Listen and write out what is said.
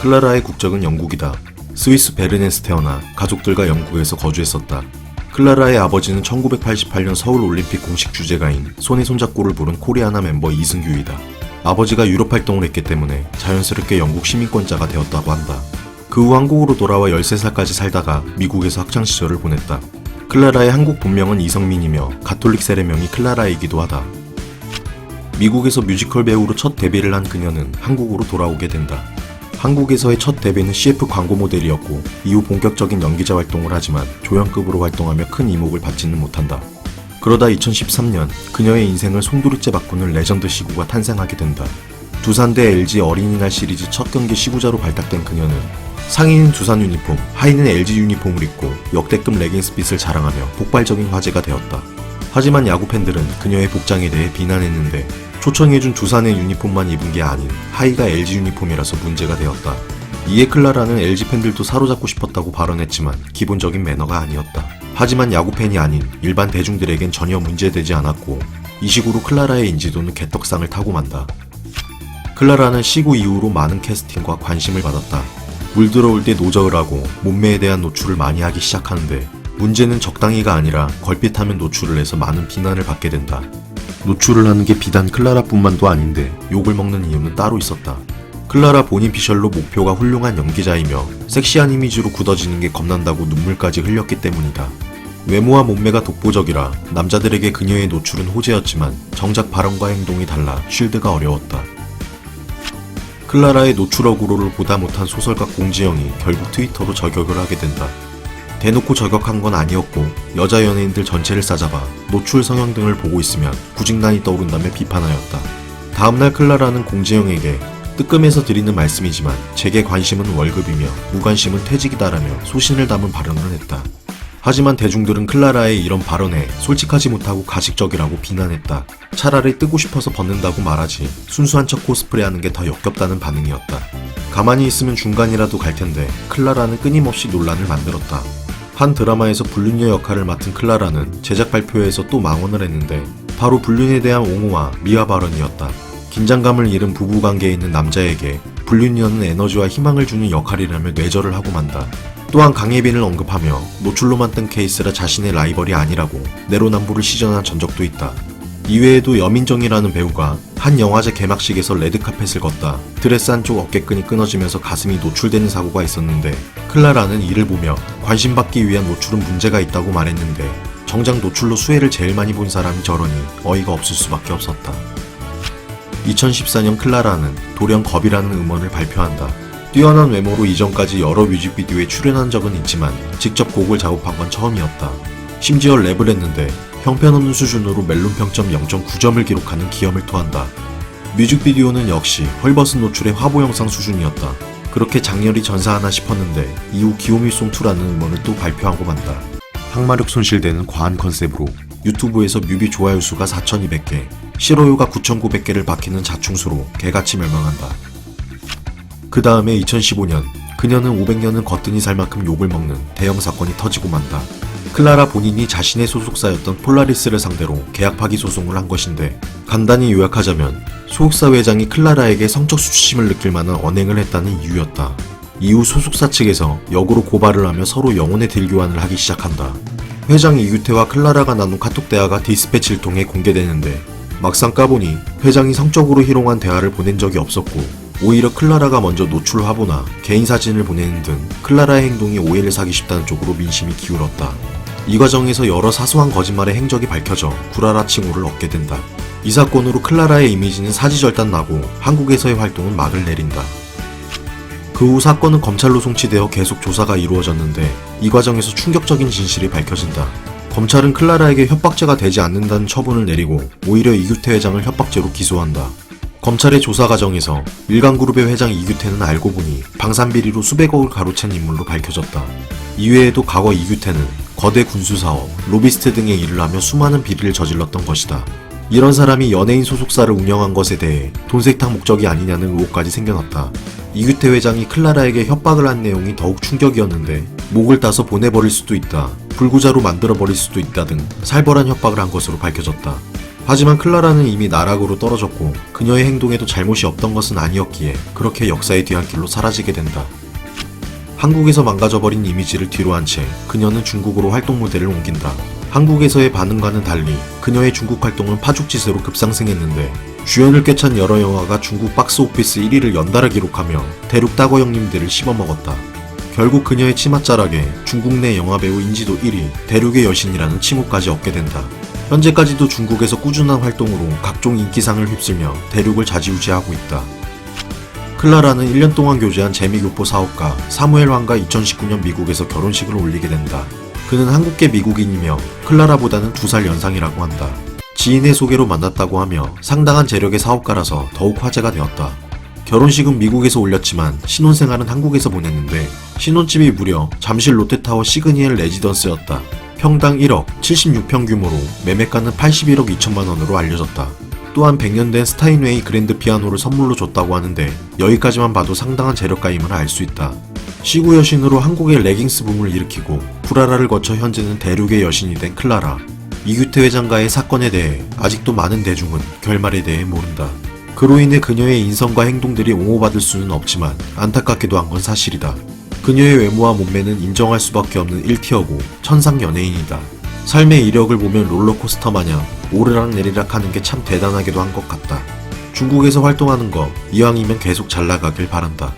클라라의 국적은 영국이다. 스위스 베르네스 태어나 가족들과 영국에서 거주했었다. 클라라의 아버지는 1988년 서울 올림픽 공식 주제가인 손에 손잡고를 부른 코리아나 멤버 이승규이다. 아버지가 유럽 활동을 했기 때문에 자연스럽게 영국 시민권자가 되었다고 한다. 그 후 한국으로 돌아와 13살까지 살다가 미국에서 학창 시절을 보냈다. 클라라의 한국 본명은 이성민이며 가톨릭 세례명이 클라라이기도 하다. 미국에서 뮤지컬 배우로 첫 데뷔를 한 그녀는 한국으로 돌아오게 된다. 한국에서의 첫 데뷔는 CF 광고 모델이었고 이후 본격적인 연기자 활동을 하지만 조연급으로 활동하며 큰 이목을 받지는 못한다. 그러다 2013년 그녀의 인생을 송두리째 바꾸는 레전드 시구가 탄생하게 된다. 두산 대 LG 어린이날 시리즈 첫 경기 시구자로 발탁된 그녀는 상의는 두산 유니폼, 하의는 LG 유니폼을 입고 역대급 레깅스핏을 자랑하며 폭발적인 화제가 되었다. 하지만 야구 팬들은 그녀의 복장에 대해 비난했는데 초청해준 두산의 유니폼만 입은 게 아닌 하의가 LG 유니폼이라서 문제가 되었다. 이에 클라라는 LG 팬들도 사로잡고 싶었다고 발언했지만 기본적인 매너가 아니었다. 하지만 야구 팬이 아닌 일반 대중들에겐 전혀 문제되지 않았고 이 식으로 클라라의 인지도는 개떡상을 타고 만다. 클라라는 시구 이후로 많은 캐스팅과 관심을 받았다. 물 들어올 때 노저을 하고 몸매에 대한 노출을 많이 하기 시작하는데 문제는 적당히가 아니라 걸핏하면 노출을 해서 많은 비난을 받게 된다. 노출을 하는 게 비단 클라라뿐만도 아닌데 욕을 먹는 이유는 따로 있었다. 클라라 본인 피셜로 목표가 훌륭한 연기자이며 섹시한 이미지로 굳어지는 게 겁난다고 눈물까지 흘렸기 때문이다. 외모와 몸매가 독보적이라 남자들에게 그녀의 노출은 호재였지만 정작 발언과 행동이 달라 쉴드가 어려웠다. 클라라의 노출 어구로를 보다 못한 소설가 공지영이 결국 트위터로 저격을 하게 된다. 대놓고 저격한 건 아니었고 여자 연예인들 전체를 싸잡아 노출 성형 등을 보고 있으면 구직난이 떠오른다며 비판하였다. 다음날 클라라는 공지영에게 뜨끔해서 드리는 말씀이지만 제게 관심은 월급이며 무관심은 퇴직이다라며 소신을 담은 발언을 했다. 하지만 대중들은 클라라의 이런 발언에 솔직하지 못하고 가식적이라고 비난했다. 차라리 뜨고 싶어서 벗는다고 말하지 순수한 척 코스프레하는 게 더 역겹다는 반응이었다. 가만히 있으면 중간이라도 갈 텐데 클라라는 끊임없이 논란을 만들었다. 한 드라마에서 불륜녀 역할을 맡은 클라라는 제작 발표회에서 또 망언을 했는데 바로 불륜에 대한 옹호와 미화 발언이었다. 긴장감을 잃은 부부관계에 있는 남자에게 불륜녀는 에너지와 희망을 주는 역할이라며 뇌절을 하고 만다. 또한 강예빈을 언급하며 노출로만 뜬 케이스라 자신의 라이벌이 아니라고 내로남불을 시전한 전적도 있다. 이외에도 여민정이라는 배우가 한 영화제 개막식에서 레드카펫을 걷다 드레스 한쪽 어깨끈이 끊어지면서 가슴이 노출되는 사고가 있었는데 클라라는 이를 보며 관심받기 위한 노출은 문제가 있다고 말했는데 정작 노출로 수혜를 제일 많이 본 사람이 저러니 어이가 없을 수밖에 없었다. 2014년 클라라는 돌연 겁이라는 음원을 발표한다. 뛰어난 외모로 이전까지 여러 뮤직비디오에 출연한 적은 있지만 직접 곡을 작업한 건 처음이었다. 심지어 랩을 했는데 형편없는 수준으로 멜론 평점 0.9점을 기록하는 기염을 토한다. 뮤직비디오는 역시 헐벗은 노출의 화보 영상 수준이었다. 그렇게 장렬히 전사하나 싶었는데 이후 기호미송2라는 음원을 또 발표하고 만다. 항마력 손실되는 과한 컨셉으로 유튜브에서 뮤비 조회수 수가 4200개, 실호요가 9900개를 박히는 자충수로 개같이 멸망한다. 그 다음에 2015년 그녀는 500년은 거뜬히 살 만큼 욕을 먹는 대형 사건이 터지고 만다. 클라라 본인이 자신의 소속사였던 폴라리스를 상대로 계약 파기 소송을 한 것인데 간단히 요약하자면 소속사 회장이 클라라에게 성적 수치심을 느낄 만한 언행을 했다는 이유였다. 이후 소속사 측에서 역으로 고발을 하며 서로 영혼의 딜 교환을 하기 시작한다. 회장 이규태와 클라라가 나눈 카톡 대화가 디스패치를 통해 공개되는데 막상 까보니 회장이 성적으로 희롱한 대화를 보낸 적이 없었고 오히려 클라라가 먼저 노출 화보나 개인 사진을 보내는 등 클라라의 행동이 오해를 사기 쉽다는 쪽으로 민심이 기울었다. 이 과정에서 여러 사소한 거짓말의 행적이 밝혀져 구라라 칭호를 얻게 된다. 이 사건으로 클라라의 이미지는 사지절단 나고 한국에서의 활동은 막을 내린다. 그 후 사건은 검찰로 송치되어 계속 조사가 이루어졌는데 이 과정에서 충격적인 진실이 밝혀진다. 검찰은 클라라에게 협박죄가 되지 않는다는 처분을 내리고 오히려 이규태 회장을 협박죄로 기소한다. 검찰의 조사 과정에서 일간그룹의 회장 이규태는 알고 보니 방산비리로 수백억을 가로챈 인물로 밝혀졌다. 이외에도 과거 이규태는 거대 군수사업, 로비스트 등의 일을 하며 수많은 비리를 저질렀던 것이다. 이런 사람이 연예인 소속사를 운영한 것에 대해 돈 세탁 목적이 아니냐는 의혹까지 생겨났다. 이규태 회장이 클라라에게 협박을 한 내용이 더욱 충격이었는데 목을 따서 보내버릴 수도 있다. 불구자로 만들어버릴 수도 있다 등 살벌한 협박을 한 것으로 밝혀졌다. 하지만 클라라는 이미 나락으로 떨어졌고 그녀의 행동에도 잘못이 없던 것은 아니었기에 그렇게 역사의 뒤안길로 사라지게 된다. 한국에서 망가져버린 이미지를 뒤로 한 채 그녀는 중국으로 활동 무대를 옮긴다. 한국에서의 반응과는 달리 그녀의 중국 활동은 파죽지세로 급상승했는데 주연을 꿰찬 여러 영화가 중국 박스 오피스 1위를 연달아 기록하며 대륙 따거 형님들을 씹어먹었다. 결국 그녀의 치맛자락에 중국 내 영화배우 인지도 1위, 대륙의 여신이라는 칭호까지 얻게 된다. 현재까지도 중국에서 꾸준한 활동으로 각종 인기상을 휩쓸며 대륙을 좌지우지하고 있다. 클라라는 1년 동안 교제한 재미교포 사업가 사무엘 왕과 2019년 미국에서 결혼식을 올리게 된다. 그는 한국계 미국인이며 클라라보다는 2살 연상이라고 한다. 지인의 소개로 만났다고 하며 상당한 재력의 사업가라서 더욱 화제가 되었다. 결혼식은 미국에서 올렸지만 신혼생활은 한국에서 보냈는데 신혼집이 무려 잠실 롯데타워 시그니엘 레지던스였다. 평당 1억 76평 규모로 매매가는 81억 2천만 원으로 알려졌다. 또한 100년 된 스타인웨이 그랜드 피아노를 선물로 줬다고 하는데 여기까지만 봐도 상당한 재력가임을 알 수 있다. 시구 여신으로 한국의 레깅스 붐을 일으키고 프라라를 거쳐 현재는 대륙의 여신이 된 클라라. 이규태 회장과의 사건에 대해 아직도 많은 대중은 결말에 대해 모른다. 그로 인해 그녀의 인성과 행동들이 옹호받을 수는 없지만 안타깝게도 한 건 사실이다. 그녀의 외모와 몸매는 인정할 수밖에 없는 1티어고 천상 연예인이다. 삶의 이력을 보면 롤러코스터 마냥 오르락 내리락 하는 게 참 대단하기도 한 것 같다. 중국에서 활동하는 거 이왕이면 계속 잘 나가길 바란다.